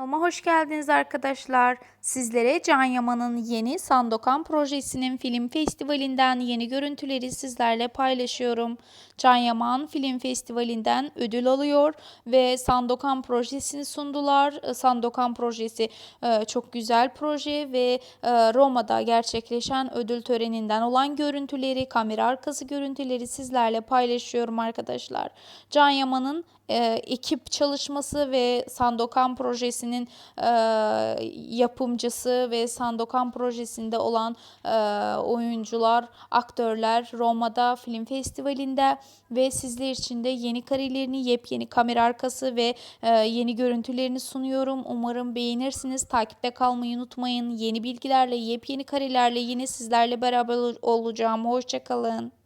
Kanalıma hoş geldiniz arkadaşlar. Sizlere Can Yaman'ın yeni Sandokan projesinin film festivalinden yeni görüntüleri sizlerle paylaşıyorum. Can Yaman film festivalinden ödül alıyor ve Sandokan projesini sundular. E, Sandokan projesi e, çok güzel proje ve e, Roma'da gerçekleşen ödül töreninden olan görüntüleri, kamera arkası görüntüleri sizlerle paylaşıyorum arkadaşlar. Can Yaman'ın ekip çalışması ve Sandokan projesinin e, yapımcısı ve Sandokan projesinde olan e, oyuncular, aktörler Roma'da film festivalinde ve sizler için de yeni karelerini, yepyeni kamera arkası ve e, yeni görüntülerini sunuyorum. Umarım beğenirsiniz. Takipte kalmayı unutmayın. Yeni bilgilerle, yepyeni karelerle yine sizlerle beraber ol- olacağım. Hoşçakalın.